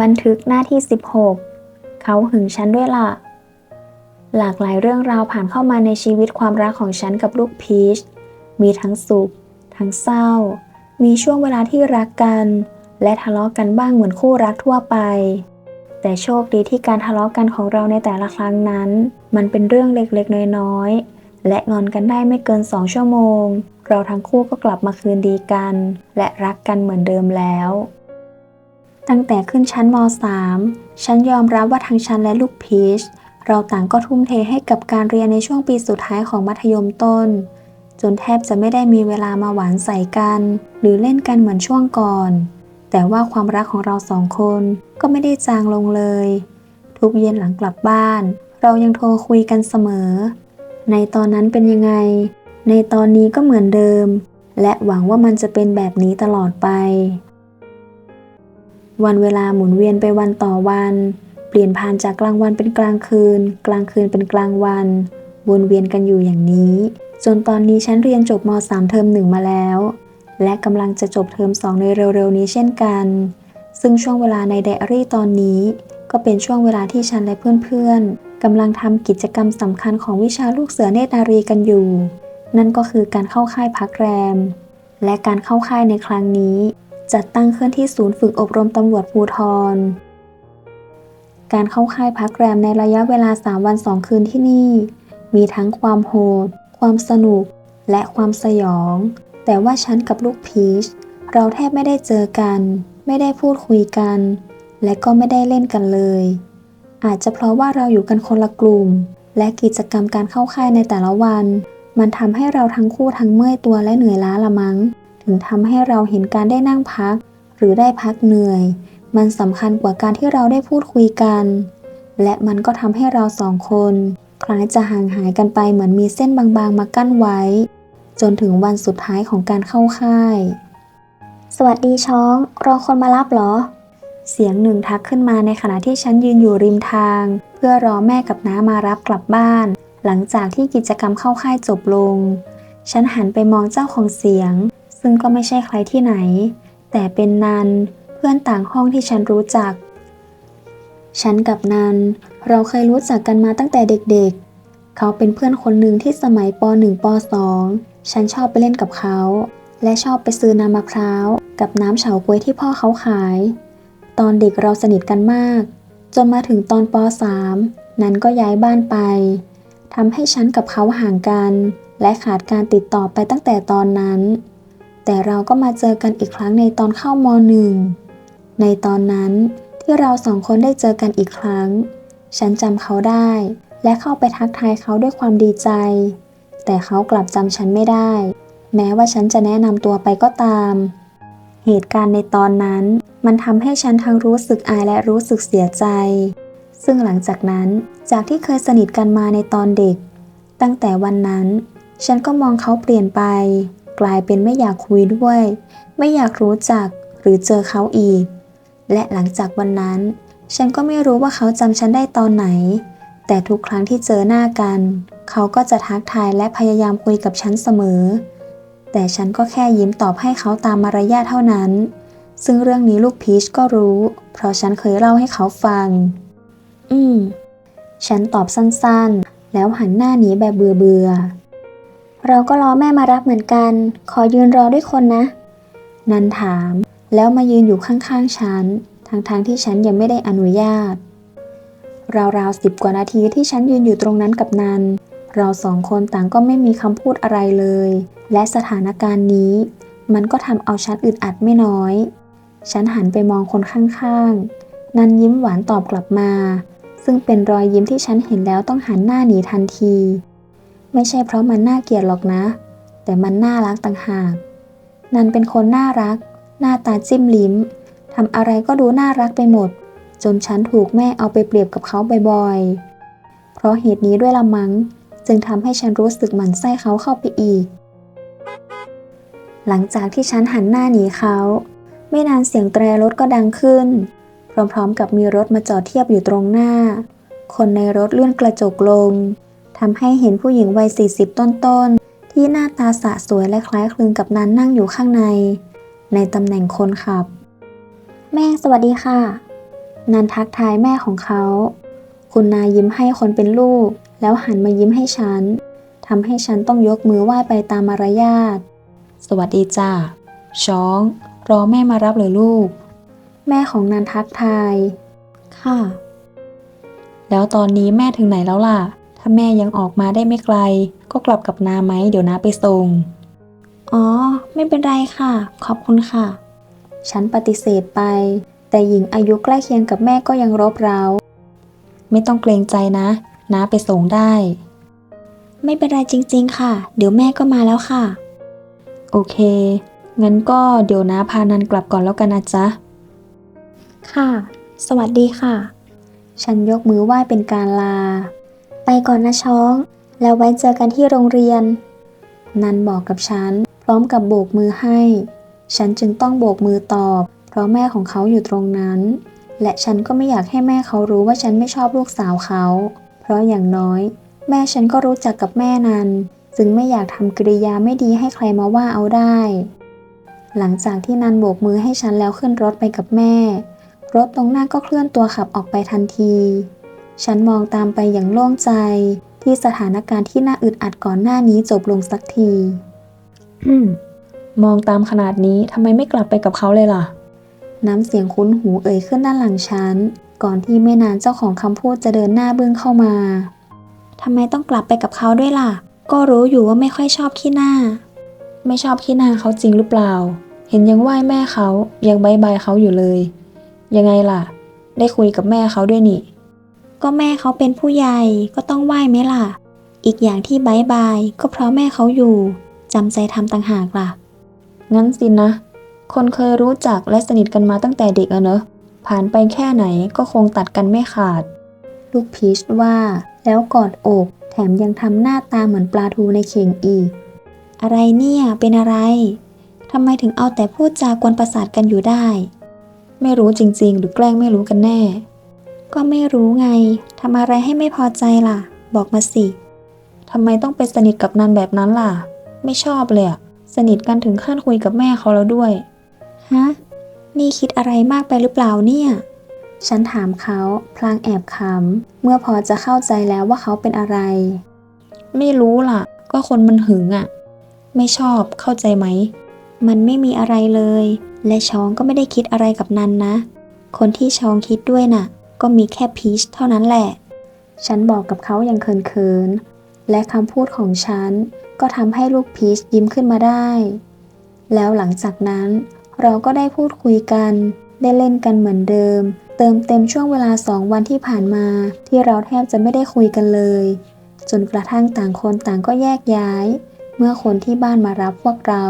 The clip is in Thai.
บันทึกหน้าที่ 16 เขาหึงฉันด้วยล่ะ หลากหลายเรื่องราวผ่านเข้ามาในชีวิตความรักของฉันกับลูกพีช มีทั้งสุข ทั้งเศร้า มีช่วงเวลาที่รักกัน และทะเลาะกันบ้างเหมือนคู่รักทั่วไป แต่โชคดีที่การทะเลาะกันของเราในแต่ละครั้งนั้น มันเป็นเรื่องเล็กๆ น้อยๆ และงอนกันได้ไม่เกินสองชั่วโมง เราทั้งคู่ก็กลับมาคืนดีกัน และรักกันเหมือนเดิมแล้ว ตั้งแต่ขึ้นชั้นม .3 ฉันยอมรับว่าทั้งฉันและลูกพีช เราต่างก็ทุ่มเทให้กับการเรียนในช่วงปีสุดท้ายของมัธยมต้น จนแทบจะไม่ได้มีเวลามาหวานใส่กัน หรือเล่นกันเหมือนช่วงก่อน แต่ว่าความรักของเราสองคนก็ไม่ได้จางลงเลย ทุกเย็นหลังกลับบ้าน เรายังโทรคุยกันเสมอ ในตอนนั้นเป็นยังไง ในตอนนี้ก็เหมือนเดิม และหวังว่ามันจะเป็นแบบนี้ตลอดไป วันเวลาหมุนเวียนไปวันต่อวัน เปลี่ยนผ่านจากกลางวันเป็นกลางคืน กลางคืนเป็นกลางวัน วนเวียนกันอยู่อย่างนี้ จนตอนนี้ฉันเรียนจบม .3 เทอมหนึ่งมาแล้ว และกำลังจะจบเทอมสองในเร็วๆนี้เช่นกัน ซึ่งช่วงเวลาในไดอารี่ตอนนี้ ก็เป็นช่วงเวลาที่ฉันและเพื่อนๆกำลังทำกิจกรรมสำคัญของวิชาลูกเสือเนตรนารีกันอยู่ นั่นก็คือการเข้าค่ายพักแรม และการเข้าค่ายในครั้งนี้ จัดตั้งขึ้นที่ศูนย์ฝึกอบรมตำรวจภูทร การเข้าค่ายพักแรมในระยะเวลา 3 วัน 2 คืนที่นี่ มีทั้งความโหด ความสนุก และความสยอง แต่ว่าฉันกับลูกพีช เราแทบไม่ได้เจอกัน ไม่ได้พูดคุยกัน และก็ไม่ได้เล่นกันเลย อาจจะเพราะว่าเราอยู่กันคนละกลุ่ม และกิจกรรมการเข้าค่ายในแต่ละวัน มันทำให้เราทั้งคู่ทั้งเมื่อยตัวและเหนื่อยล้าละมั้ง ถึงทำให้เราเห็นการได้นั่งพัก หรือได้พักเหนื่อย มันสำคัญกว่าการที่เราได้พูดคุยกัน และมันก็ทำให้เราสองคน คล้ายจะห่างหายกันไปเหมือนมีเส้นบางๆมากั้นไว้ จนถึงวันสุดท้ายของการเข้าค่าย สวัสดีช้อง รอคนมารับเหรอ เสียงหนึ่งทักขึ้นมาในขณะที่ฉันยืนอยู่ริมทาง เพื่อรอแม่กับน้ามารับกลับบ้าน หลังจากที่กิจกรรมเข้าค่ายจบลงฉันหันไปมองเจ้าของเสียง ซึ่งก็ไม่ใช่ใครที่ไหน แต่เป็นนันเพื่อนต่างห้องที่ฉันรู้จัก ฉันกับนันเราเคยรู้จักกันมาตั้งแต่เด็กๆ เขาเป็นเพื่อนคนหนึ่งที่สมัยป .1 ป .2 ฉันชอบไปเล่นกับเขา และชอบไปซื้อน้ำมะพร้าว กับน้ำเฉาก๊วยที่พ่อเขาขาย ตอนเด็กเราสนิทกันมาก จนมาถึงตอนป .3 นั้นก็ย้ายบ้านไปทำให้ฉันกับเขาห่างกัน และขาดการติดต่อไปตั้งแต่ตอนนั้น แต่เราก็มาเจอกันอีกครั้งในตอนเข้ามหนึ่ง ในตอนนั้นที่เราสองคนได้เจอกันอีกครั้ง ฉันจำเขาได้ และเข้าไปทักทายเขาด้วยความดีใจ แต่เขากลับจำฉันไม่ได้ แม้ว่าฉันจะแนะนำตัวไปก็ตาม เหตุการณ์ในตอนนั้น มันทำให้ฉันทั้งรู้สึกอายและรู้สึกเสียใจ ซึ่งหลังจากนั้นจากที่เคยสนิทกันมาในตอนเด็ก ตั้งแต่วันนั้น ฉันก็มองเขาเปลี่ยนไป กลายเป็นไม่อยากคุยด้วย ไม่อยากรู้จักหรือเจอเขาอีก และหลังจากวันนั้น ฉันก็ไม่รู้ว่าเขาจำฉันได้ตอนไหน แต่ทุกครั้งที่เจอหน้ากัน เขาก็จะทักทายและพยายามคุยกับฉันเสมอ แต่ฉันก็แค่ยิ้มตอบให้เขาตามมารยาทเท่านั้น ซึ่งเรื่องนี้ลูกพีชก็รู้ เพราะฉันเคยเล่าให้เขาฟัง อืม ฉันตอบสั้นๆ แล้วหันหน้าหนีแบบเบื่อๆ เราก็รอแม่มารับเหมือนกัน ขอยืนรอด้วยคนนะ นันถาม แล้วมายืนอยู่ข้างๆฉันทั้งๆทที่ฉันยังไม่ได้อนุญาต ราวๆสิบกว่านาทีที่ฉันยืนอยู่ตรงนั้นกับนัน เราสองคนต่างก็ไม่มีคำพูดอะไรเลย และสถานการณ์นี้ มันก็ทำเอาฉันอึดอัดไม่น้อย ฉันหันไปมองคนข้างๆ นันยิ้มหวานตอบกลับมา ซึ่งเป็นรอยยิ้มที่ฉันเห็นแล้วต้องหันหน้าหนีทันที ไม่ใช่เพราะมันน่าเกลียดหรอกนะ แต่มันน่ารักต่างหาก นันเป็นคนน่ารัก หน้าตาจิ้มลิ้มทำอะไรก็ดูน่ารักไปหมด จนฉันถูกแม่เอาไปเปรียบกับเขาบ่อยๆ เพราะเหตุนี้ด้วยละมัง้ง จึงทำให้ฉันรู้สึกหมั่นไส้เขาเข้าไปอีก หลังจากที่ฉันหันหน้าหนีเขา ไม่นานเสียงแตรรถก็ดังขึ้น พร้อมๆ กับมีรถมาจอดเทียบอยู่ตรงหน้า คนในรถเลื่อนกระจกลง ทำให้เห็นผู้หญิงวัย 40 ต้นๆ ที่หน้าตาสะสวยและคล้ายคลึงกับนันนั่งอยู่ข้างใน ในตำแหน่งคนขับ แม่สวัสดีค่ะ นันทักทายแม่ของเขา คุณนายิ้มให้คนเป็นลูก แล้วหันมายิ้มให้ฉันทำให้ฉันต้องยกมือไหว้ไปตามมารยาท สวัสดีจ้าช้อง รอแม่มารับเลยลูก แม่ของนันทักทาย ค่ะ แล้วตอนนี้แม่ถึงไหนแล้วล่ะ ถ้าแม่ยังออกมาได้ไม่ไกล ก็กลับกับนาไหมเดี๋ยวนาไปส่ง อ๋อ ไม่เป็นไรค่ะ ขอบคุณค่ะ ฉันปฏิเสธไป แต่หญิงอายุใกล้เคียงกับแม่ก็ยังรบเร้า ไม่ต้องเกรงใจนะนาไปส่งได้ ไม่เป็นไรจริง ๆ ค่ะ เดี๋ยวแม่ก็มาแล้วค่ะ โอเค งั้นก็เดี๋ยวนาพานันกลับก่อนแล้วกันนะจ๊ะ ค่ะ สวัสดีค่ะ ฉันยกมือไหว้เป็นการลา ไปก่อนนะช้อง แล้วไว้เจอกันที่โรงเรียน นันบอกกับฉัน พร้อมกับโบกมือให้ ฉันจึงต้องโบกมือตอบ เพราะแม่ของเขาอยู่ตรงนั้น และฉันก็ไม่อยากให้แม่เขารู้ว่าฉันไม่ชอบลูกสาวเขา เพราะอย่างน้อย แม่ฉันก็รู้จักกับแม่นันจึงไม่อยากทำกริยาไม่ดีให้ใครมาว่าเอาได้ หลังจากที่นันโบกมือให้ฉันแล้วขึ้นรถไปกับแม่ รถตรงหน้าก็เคลื่อนตัวขับออกไปทันที ฉันมองตามไปอย่างโล่งใจที่สถานการณ์ที่น่าอึดอัดก่อนหน้านี้จบลงสักทีมองตามขนาดนี้ทำไมไม่กลับไปกับเขาเลยล่ะ น้ำเสียงคุ้นหูเอ่ยขึ้นด้านหลังฉัน ก่อนที่ไม่นานเจ้าของคำพูดจะเดินหน้าเบื้องเข้ามาทำไมต้องกลับไปกับเขาด้วยล่ะ ก็รู้อยู่ว่าไม่ค่อยชอบขี้หน้า ไม่ชอบขี้หน้าเขาจริงหรือเปล่า เห็นยังไหว้แม่เขายังบายบายเขาอยู่เลย ยังไงล่ะ ได้คุยกับแม่เขาด้วยนี่ ก็แม่เขาเป็นผู้ใหญ่ก็ต้องไหว้ไหมล่ะ อีกอย่างที่บายบายก็เพราะแม่เขาอยู่จำใจทำต่างหากล่ะ งั้นสินะ คนเคยรู้จักและสนิทกันมาตั้งแต่เด็กอะเนอะ ผ่านไปแค่ไหนก็คงตัดกันไม่ขาด ลูกพีชว่า แล้วกอดอก แถมยังทำหน้าตาเหมือนปลาทูในเข่งอีก อะไรเนี่ยเป็นอะไรทำไมถึงเอาแต่พูดจากวนประสาทกันอยู่ได้ ไม่รู้จริง ๆ หรือแกล้งไม่รู้กันแน่ ก็ไม่รู้ไง ทำอะไรให้ไม่พอใจล่ะ บอกมาสิ ทำไมต้องไปสนิทกับนันแบบนั้นล่ะ ไม่ชอบเลยอะสนิทกันถึงขั้นคุยกับแม่เขาแล้วด้วย ฮะ นี่คิดอะไรมากไปหรือเปล่าเนี่ย ฉันถามเขาพลางแอบขำเมื่อพอจะเข้าใจแล้วว่าเขาเป็นอะไร ไม่รู้ล่ะ ก็คนมันหึงอะ่ะไม่ชอบเข้าใจไหม มันไม่มีอะไรเลย และชองก็ไม่ได้คิดอะไรกับนันนะ คนที่ชองคิดด้วยน่ะ ก็มีแค่พีชเท่านั้นแหละ ฉันบอกกับเขาอย่างเขินๆ และคำพูดของฉันก็ทำให้ลูกพีชยิ้มขึ้นมาได้ แล้วหลังจากนั้นเราก็ได้พูดคุยกัน ได้เล่นกันเหมือนเดิม เติมเต็มช่วงเวลาสองวันที่ผ่านมา ที่เราแทบจะไม่ได้คุยกันเลย จนกระทั่งต่างคนต่างก็แยกย้าย เมื่อคนที่บ้านมารับพวกเรา